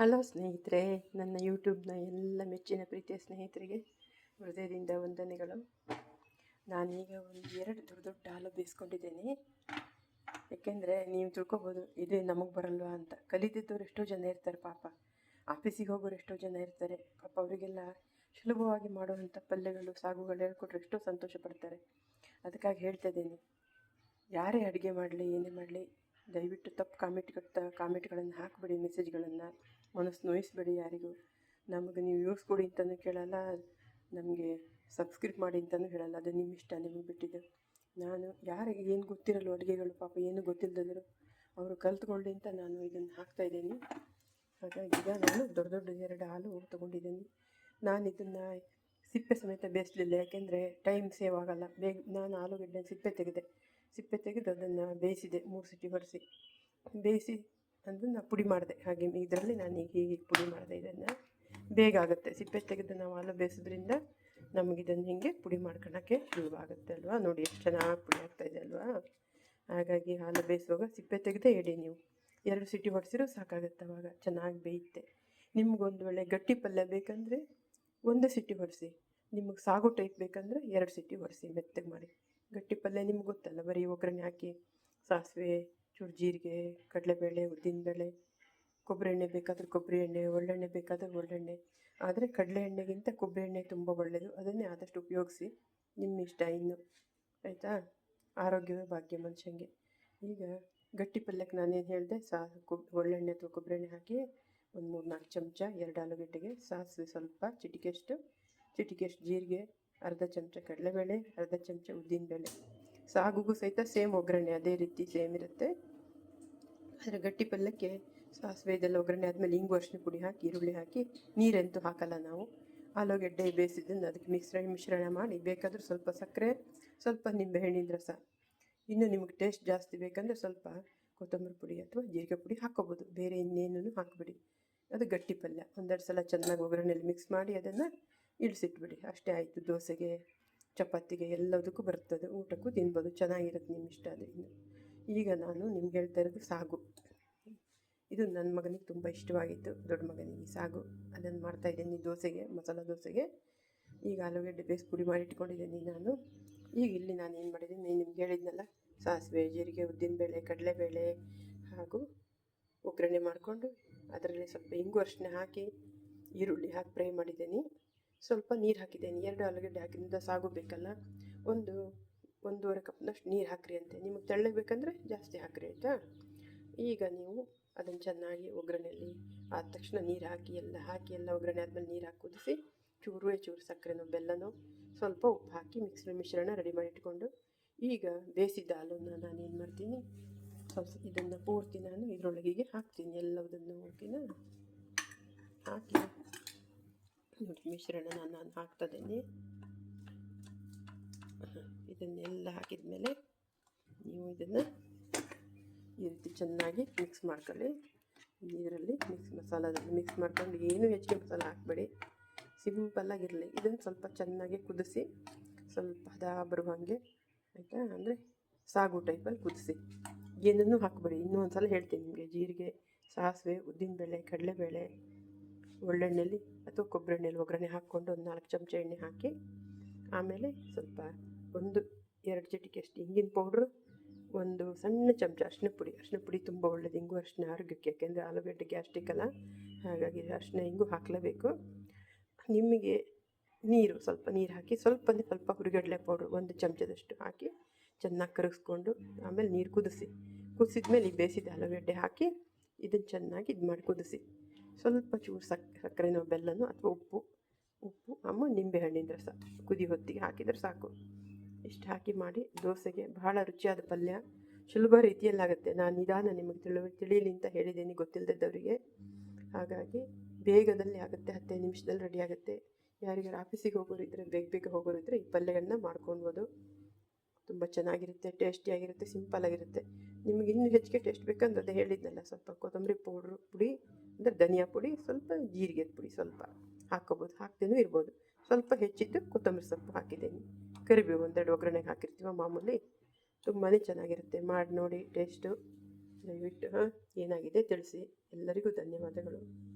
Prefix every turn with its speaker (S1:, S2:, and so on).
S1: Hello ಸ್ನೇಹಿತರೆ, ನನ್ನ ಯೂಟ್ಯೂಬ್ನ ಎಲ್ಲ ಮೆಚ್ಚಿನ ಪ್ರೀತಿಯ ಸ್ನೇಹಿತರಿಗೆ ಹೃದಯದಿಂದ ವಂದನೆಗಳು. ನಾನೀಗ ಒಂದು ಎರಡು ದೊಡ್ಡ ದೊಡ್ಡ ಹಾಲು ಬೇಯಿಸ್ಕೊಂಡಿದ್ದೀನಿ. ಯಾಕೆಂದರೆ ನೀವು ತಿಳ್ಕೊಬೋದು, ಇದೇ ನಮಗೆ ಬರಲ್ವಾ ಅಂತ. ಕಲಿತಿದ್ದವ್ರು ಎಷ್ಟೋ ಜನ ಇರ್ತಾರೆ ಪಾಪ. ಆಫೀಸಿಗೆ ಹೋಗೋರು ಎಷ್ಟೋ ಜನ ಇರ್ತಾರೆ. ಪಾಪ ಅವರಿಗೆಲ್ಲ ಸುಲಭವಾಗಿ ಮಾಡುವಂಥ ಪಲ್ಯಗಳು, ಸಾಗುಗಳು ಹೇಳ್ಕೊಟ್ರೆ ಎಷ್ಟೋ ಸಂತೋಷ ಪಡ್ತಾರೆ. ಅದಕ್ಕಾಗಿ ಹೇಳ್ತಾ ಇದ್ದೀನಿ. ಯಾರೇ ಅಡುಗೆ ಮಾಡಲಿ, ಏನೇ ಮಾಡಲಿ, ದಯವಿಟ್ಟು ತಪ್ಪು ಕಾಮೆಂಟ್ ಕಾಮೆಂಟ್ಗಳನ್ನು ಹಾಕಿಬಿಡಿ ಮೆಸೇಜ್ಗಳನ್ನು ಮನಸ್ಸು ನೋಯಿಸ್ಬೇಡಿ ಯಾರಿಗೂ. ನಮಗೆ ನೀವು ಯೂಸ್ ಕೊಡಿ ಅಂತಲೂ ಕೇಳಲ್ಲ, ನಮಗೆ ಸಬ್ಸ್ಕ್ರಿಪ್ ಮಾಡಿ ಅಂತಲೂ ಹೇಳಲ್ಲ. ಅದು ನಿಮ್ಮ ಇಷ್ಟ, ನಿಮಗೆ ಬಿಟ್ಟಿದ್ದು ನಾನು ಯಾರಿಗೆ ಏನು ಗೊತ್ತಿರಲ್ಲ ಅಡುಗೆಗಳು, ಪಾಪ ಏನು ಗೊತ್ತಿಲ್ಲದಿದ್ರು ಅವರು ಕಲ್ತ್ಕೊಳ್ಳಿ ಅಂತ ನಾನು ಇದನ್ನು ಹಾಕ್ತಾಯಿದ್ದೀನಿ ಹಾಗಾಗಿ ಈಗ ನಾನು ದೊಡ್ಡ ದೊಡ್ಡ ಎರಡು ಹಾಲು ತೊಗೊಂಡಿದ್ದೀನಿ. ನಾನು ಇದನ್ನು ಸಿಪ್ಪೆ ಸಮೇತ ಬೇಯಿಸಲಿಲ್ಲ, ಯಾಕೆಂದರೆ ಟೈಮ್ ಸೇವ್ ಆಗೋಲ್ಲ. ಬೇಗ ನಾನು ಆಲೂಗಡ್ಡೆ ಸಿಪ್ಪೆ ತೆಗೆದೆ. ಸಿಪ್ಪೆ ತೆಗೆದು ಅದನ್ನು ಬೇಯಿಸಿದೆ, ಮೂರು ಸಿಟಿ ಹೊಡೆಸಿ ಬೇಯಿಸಿ ಅದನ್ನು ಪುಡಿ ಮಾಡಿದೆ. ಹಾಗೆ ಇದರಲ್ಲಿ ನಾನು ಈಗ ಹೀಗೆ ಪುಡಿ ಮಾಡಿದೆ ಇದನ್ನು. ಬೇಗ ಆಗುತ್ತೆ. ಸಿಪ್ಪೆ ತೆಗೆದು ನಾವು ಹಾಲು ಬೇಯಿಸೋದ್ರಿಂದ ನಮಗೆ ಇದನ್ನು ಹೀಗೆ ಪುಡಿ ಮಾಡ್ಕೊಳಕ್ಕೆ ಸುಲಭ ಅಲ್ವಾ? ನೋಡಿ ಎಷ್ಟು ಚೆನ್ನಾಗಿ ಪುಡಿ ಆಗ್ತಾಯಿದೆ ಅಲ್ವಾ? ಹಾಗಾಗಿ ಹಾಲು ಬೇಯಿಸುವಾಗ ಸಿಪ್ಪೆ ತೆಗೆದೇ ಇಡಿ ನೀವು. ಎರಡು ಸಿಟಿ ಹೊಡೆಸಿರೋ ಸಾಕಾಗುತ್ತೆ ಅವಾಗ. ಚೆನ್ನಾಗಿ ಬೇಯುತ್ತೆ. ನಿಮ್ಗೊಂದು ಒಳ್ಳೆ ಗಟ್ಟಿ ಪಲ್ಯ ಬೇಕಂದರೆ ಒಂದು ಸಿಟಿ ಹೊಡೆಸಿ ನಿಮಗೆ ಸಾಗು ಟೈಪ್ ಬೇಕಂದರೆ ಎರಡು ಸಿಟಿ ಹೊಡೆಸಿ ಮೆತ್ತಗೆ ಮಾಡಿ. ಗಟ್ಟಿ ಪಲ್ಯ ನಿಮ್ಗೆ ಗೊತ್ತಲ್ಲ, ಬರೀ ಒಗ್ಗರಣೆ ಹಾಕಿ ಸಾಸಿವೆ ಚೂರು ಜೀರಿಗೆ, ಕಡಲೆಬೇಳೆ, ಉದ್ದಿನಬೇಳೆ, ಕೊಬ್ಬರಿ ಎಣ್ಣೆ ಬೇಕಾದರೆ ಕೊಬ್ಬರಿ ಎಣ್ಣೆ, ಒಳ್ಳೆಣ್ಣೆ ಬೇಕಾದರೆ ಒಳ್ಳೆಣ್ಣೆ. ಆದರೆ ಕಡಲೆ ಎಣ್ಣೆಗಿಂತ ಕೊಬ್ಬರಿ ಎಣ್ಣೆ ತುಂಬ ಒಳ್ಳೆಯದು ಅದನ್ನೇ ಆದಷ್ಟು ಉಪಯೋಗಿಸಿ ನಿಮ್ಮ ಇಷ್ಟ ಇನ್ನು. ಆಯಿತಾ? ಆರೋಗ್ಯವೇ ಭಾಗ್ಯ ಮನುಷ್ಯಂಗೆ. ಈಗ ಗಟ್ಟಿ ಪಲ್ಯಕ್ಕೆ ನಾನೇನು ಹೇಳಿದೆ ಸಾ ಕೊಬ್, ಒಳ್ಳೆಣ್ಣೆ ಅಥವಾ ಕೊಬ್ಬರಿ ಎಣ್ಣೆ ಹಾಕಿ ಒಂದು ಮೂರು ನಾಲ್ಕು ಚಮಚ ಎರಡು ಆಲೂಗಡ್ಡೆಗೆ, ಸಾಸಿವೆ ಸ್ವಲ್ಪ ಚಿಟಿಕೆಷ್ಟು ಚಿಟಿಕೆಷ್ಟು ಜೀರಿಗೆ, ಅರ್ಧ ಚಮಚ ಕಡಲೆಬೇಳೆ, ಅರ್ಧ ಚಮಚ ಉದ್ದಿನಬೇಳೆ. ಸಾಗುಗೂ ಸಹಿತ ಸೇಮ್ ಒಗ್ಗರಣೆ, ಅದೇ ರೀತಿ ಸೇಮ್ ಇರುತ್ತೆ. ಆದರೆ ಗಟ್ಟಿ ಪಲ್ಯಕ್ಕೆ ಸಾಸಿವೆ ಇದೆಲ್ಲ ಒಗ್ಗರಣೆ ಆದಮೇಲೆ ಇಂಗು ಅರಿಶಿನ ಪುಡಿ ಹಾಕಿ, ಈರುಳ್ಳಿ ಹಾಕಿ, ನೀರಂತೂ ಹಾಕಲ್ಲ ನಾವು. ಆಲೂಗೆಡ್ಡೆ ಬೇಯಿಸಿದ್ದನ್ನು ಅದಕ್ಕೆ ಮಿಶ್ರ, ಮಿಶ್ರಣ ಮಾಡಿ, ಬೇಕಾದರೂ ಸ್ವಲ್ಪ ಸಕ್ಕರೆ, ಸ್ವಲ್ಪ ನಿಂಬೆಹಣ್ಣಿನ ರಸ. ಇನ್ನು ನಿಮಗೆ ಟೇಸ್ಟ್ ಜಾಸ್ತಿ ಬೇಕಂದರೆ ಸ್ವಲ್ಪ ಕೊತ್ತಂಬರಿ ಪುಡಿ ಅಥವಾ ಜೀರಿಗೆ ಪುಡಿ ಹಾಕ್ಕೋಬೋದು. ಬೇರೆ ಇನ್ನೇನೂ ಹಾಕಿಬಿಡಿ. ಅದು ಗಟ್ಟಿ ಪಲ್ಯ. ಒಂದೆರಡು ಸಲ ಚೆನ್ನಾಗಿ ಒಗ್ಗರಣೆಯಲ್ಲಿ ಮಿಕ್ಸ್ ಮಾಡಿ ಅದನ್ನು ಇಳಿಸಿಟ್ಬಿಡಿ. ಅಷ್ಟೇ ಆಯಿತು. ದೋಸೆಗೆ, ಚಪಾತಿಗೆ ಎಲ್ಲದಕ್ಕೂ ಬರ್ತದೆ. ಊಟಕ್ಕೂ ತಿನ್ಬೋದು. ಚೆನ್ನಾಗಿರುತ್ತೆ ನಿಮ್ಮ ಇಷ್ಟ ಆದ್ರೆ ಇನ್ನು. ಈಗ ನಾನು ನಿಮ್ಗೆ ಹೇಳ್ತಾ ಇರೋದು ಸಾಗು. ಇದು ನನ್ನ ಮಗನಿಗೆ ತುಂಬ ಇಷ್ಟವಾಗಿತ್ತು. ದೊಡ್ಡ ಮಗನಿಗೆ ಸಾಗು. ಅದನ್ನು ಮಾಡ್ತಾಯಿದ್ದೀನಿ ದೋಸೆಗೆ, ಮಸಾಲ ದೋಸೆಗೆ. ಈಗ ಆಲೂಗಡ್ಡೆ ಬೇಸ್ ಪುಡಿ ಮಾಡಿ ಇಟ್ಕೊಂಡಿದ್ದೀನಿ ನಾನು. ಈಗ ಇಲ್ಲಿ ನಾನು ಏನು ಮಾಡಿದ್ದೀನಿ ನಿಮ್ಗೆ ಹೇಳಿದ್ನಲ್ಲ, ಸಾಸಿವೆ, ಜೀರಿಗೆ ಉದ್ದಿನಬೇಳೆ ಕಡಲೆಬೇಳೆ ಹಾಗೂ ಒಗ್ಗರಣೆ ಮಾಡಿಕೊಂಡು ಅದರಲ್ಲಿ ಸ್ವಲ್ಪ ಇಂಗು ಅರಿಶಿನ ಹಾಕಿ ಈರುಳ್ಳಿ ಹಾಕಿ ಫ್ರೈ ಮಾಡಿದ್ದೀನಿ. ಸ್ವಲ್ಪ ನೀರು ಹಾಕಿದ್ದೇನೆ. ಎರಡು ಆಲೂಗಡ್ಡೆ ಹಾಕಿದ್ರಿಂದ ಸಾಗು ಬೇಕಲ್ಲ. ಒಂದು ಒಂದೂವರೆ ಕಪ್ನಷ್ಟು ನೀರು ಹಾಕ್ರಿ ಅಂತೆ. ನಿಮಗೆ ತೆಳ್ಳಗೆ ಬೇಕಂದರೆ ಜಾಸ್ತಿ ಹಾಕ್ರಿ, ಆಯಿತಾ? ಈಗ ನೀವು ಅದನ್ನು ಚೆನ್ನಾಗಿ ಒಗ್ಗರಣೆಯಲ್ಲಿ ಆದ ತಕ್ಷಣ ನೀರು ಹಾಕಿ, ಎಲ್ಲ ಹಾಕಿ, ಎಲ್ಲ ಒಗ್ಗರಣೆ ಆದಮೇಲೆ ನೀರು ಹಾಕಿ ಕುದಿಸಿ, ಚೂರುವೆ ಚೂರು ಸಕ್ಕರೆನೋ ಬೆಲ್ಲನೋ, ಸ್ವಲ್ಪ ಉಪ್ಪು ಹಾಕಿ ಮಿಕ್ಸ್ ಮಿಶ್ರಣ ರೆಡಿ ಮಾಡಿ ಇಟ್ಕೊಂಡು, ಈಗ ಬೇಯಿಸಿದ ಹಾಲನ್ನು ನಾನು ಏನು ಮಾಡ್ತೀನಿ, ಸ್ವಲ್ಪ ಇದನ್ನು ಪೂರ್ತಿ ನಾನು ಇದರೊಳಗೆ ಹಾಕ್ತೀನಿ ಎಲ್ಲದನ್ನು ಓಕೆನ ಹಾಕಿ. ನೋಡಿ, ಮಿಶ್ರಣ ನಾನು ಹಾಕ್ತದೇನೆ ಇದನ್ನೆಲ್ಲ ಹಾಕಿದ ಮೇಲೆ ನೀವು ಇದನ್ನು ಈ ರೀತಿ ಚೆನ್ನಾಗಿ ಮಿಕ್ಸ್ ಮಾಡ್ಕೊಳ್ಳಿ. ಇದರಲ್ಲಿ ಮಿಕ್ಸ್ ಮಸಾಲದಲ್ಲಿ ಮಿಕ್ಸ್ ಮಾಡ್ಕೊಂಡು ಏನು ಹೆಚ್ಚಿಗೆ ಮಸಾಲ ಹಾಕಬೇಡಿ. ಸಿಂಪಲ್ಲಾಗಿರಲಿ ಇದನ್ನು ಸ್ವಲ್ಪ ಚೆನ್ನಾಗಿ ಕುದಿಸಿ ಸ್ವಲ್ಪ ಹದ ಬರುವಂಗೆ ಆಯಿತಾ? ಅಂದರೆ ಸಾಗು ಟೈಪಲ್ಲಿ ಕುದಿಸಿ. ಏನನ್ನೂ ಹಾಕಬೇಡಿ. ಇನ್ನೂ ಒಂದು ಸಲ ಹೇಳ್ತೀನಿ ನಿಮಗೆ. ಜೀರಿಗೆ, ಸಾಸಿವೆ ಉದ್ದಿನಬೇಳೆ ಕಡಲೆಬೇಳೆ, ಒಳ್ಳೆಣ್ಣೆಲಿ ಅಥವಾ ಕೊಬ್ಬರಿ ಎಣ್ಣೆಲಿ ಒಗ್ಗರಣೆ ಹಾಕ್ಕೊಂಡು ಒಂದು ನಾಲ್ಕು ಚಮಚ ಎಣ್ಣೆ ಹಾಕಿ ಆಮೇಲೆ ಸ್ವಲ್ಪ ಒಂದು, ಎರಡು ಚಿಟಿಕೆ ಅಷ್ಟು. ಹಿಂಗಿನ ಪೌಡ್ರು ಒಂದು ಸಣ್ಣ ಚಮಚ ಅರಿಶಿನ ಪುಡಿ. ಅರಿಶಿನ ಪುಡಿ ತುಂಬ ಒಳ್ಳೆಯದು ಹಿಂಗು ಅರಿಶಿನ ಆರೋಗ್ಯಕ್ಕೆ, ಯಾಕೆಂದರೆ ಆಲೂಗಡ್ಡೆ ಗ್ಯಾಸ್ಟ್ರಿಕ್ ಅಲ್ಲ. ಹಾಗಾಗಿ ಅರಿಶಿನ ಹಿಂಗು ಹಾಕಲೇಬೇಕು. ನಿಮಗೆ ನೀರು, ಸ್ವಲ್ಪ ನೀರು ಹಾಕಿ, ಸ್ವಲ್ಪ ಸ್ವಲ್ಪ ಹುರಿಗಡಲೆ ಪೌಡ್ರು ಒಂದು ಚಮಚದಷ್ಟು ಹಾಕಿ ಚೆನ್ನಾಗಿ ಕರಗಿಸ್ಕೊಂಡು, ಆಮೇಲೆ ನೀರು ಕುದಿಸಿ. ಕುದಿಸಿದ ಮೇಲೆ ಈ ಬೇಯಿಸಿದ ಆಲೂಗಡ್ಡೆ ಹಾಕಿ ಇದನ್ನು ಚೆನ್ನಾಗಿ ಇದು ಮಾಡಿ ಕುದಿಸಿ. ಸ್ವಲ್ಪ ಚೂರು ಸಕ್, ಸಕ್ಕರೆನೋ, ಬೆಲ್ಲನೋ ಅಥವಾ ಉಪ್ಪು ಉಪ್ಪು, ಆಮೇಲೆ ನಿಂಬೆಹಣ್ಣಿನ ರಸ ಕುದಿ ಹೊತ್ತಿಗೆ ಹಾಕಿದರೆ ಸಾಕು. ಇಷ್ಟು ಹಾಕಿ ಮಾಡಿ ದೋಸೆಗೆ ಬಹಳ ರುಚಿಯಾದ ಪಲ್ಯ. ಸುಲಭ ರೀತಿಯಲ್ಲಾಗುತ್ತೆ. ನಾನು ನಿಧಾನ ನಿಮಗೆ ತಿಳಿ ತಿಳಿಯಲಿ ಅಂತ ಹೇಳಿದ್ದೀನಿ ಗೊತ್ತಿಲ್ಲದಿದ್ದವರಿಗೆ ಹಾಗಾಗಿ ಬೇಗದಲ್ಲಿ ಆಗುತ್ತೆ ಹತ್ತೈದು ನಿಮಿಷದಲ್ಲಿ ರೆಡಿ ಆಗುತ್ತೆ. ಯಾರಿಗಾರು ಆಫೀಸಿಗೆ ಹೋಗೋರು ಇದ್ದರೆ ಬೇಗ ಬೇಗ ಹೋಗೋರು ಇದ್ದರೆ ಈ ಪಲ್ಯಗಳನ್ನ ಮಾಡ್ಕೊಳ್ಬೋದು. ತುಂಬ ಚೆನ್ನಾಗಿರುತ್ತೆ ಟೇಸ್ಟಿಯಾಗಿರುತ್ತೆ ಸಿಂಪಲ್ಲಾಗಿರುತ್ತೆ ನಿಮಗೆ ಇನ್ನೂ ಹೆಚ್ಚಿಗೆ ಟೇಸ್ಟ್ ಬೇಕಂದ್ರೆ ಅದೇ ಹೇಳಿದ್ನಲ್ಲ, ಸ್ವಲ್ಪ ಕೊತ್ತಂಬರಿ ಪೌಡ್ರ್ ಪುಡಿ, ಅಂದರೆ ಧನಿಯಾ ಪುಡಿ, ಸ್ವಲ್ಪ ಜೀರಿಗೆ ಪುಡಿ ಸ್ವಲ್ಪ ಹಾಕ್ಕೋಬೋದು. ಹಾಕ್ದೇನೂ ಇರ್ಬೋದು. ಸ್ವಲ್ಪ ಹೆಚ್ಚಿದ್ದು ಕೊತ್ತಂಬರಿ ಸೊಪ್ಪು ಹಾಕಿದ್ದೀನಿ. ಕರಿಬೇವು ಒಂದೆರಡು ಒಗ್ಗರಣೆಗೆ ಹಾಕಿರ್ತೀವ ಮಾಮೂಲಿ. ತುಂಬಾ ಚೆನ್ನಾಗಿರುತ್ತೆ. ಮಾಡಿ ನೋಡಿ ಟೇಸ್ಟು ದಯವಿಟ್ಟು ಏನಾಗಿದೆ ತಿಳಿಸಿ. ಎಲ್ಲರಿಗೂ ಧನ್ಯವಾದಗಳು.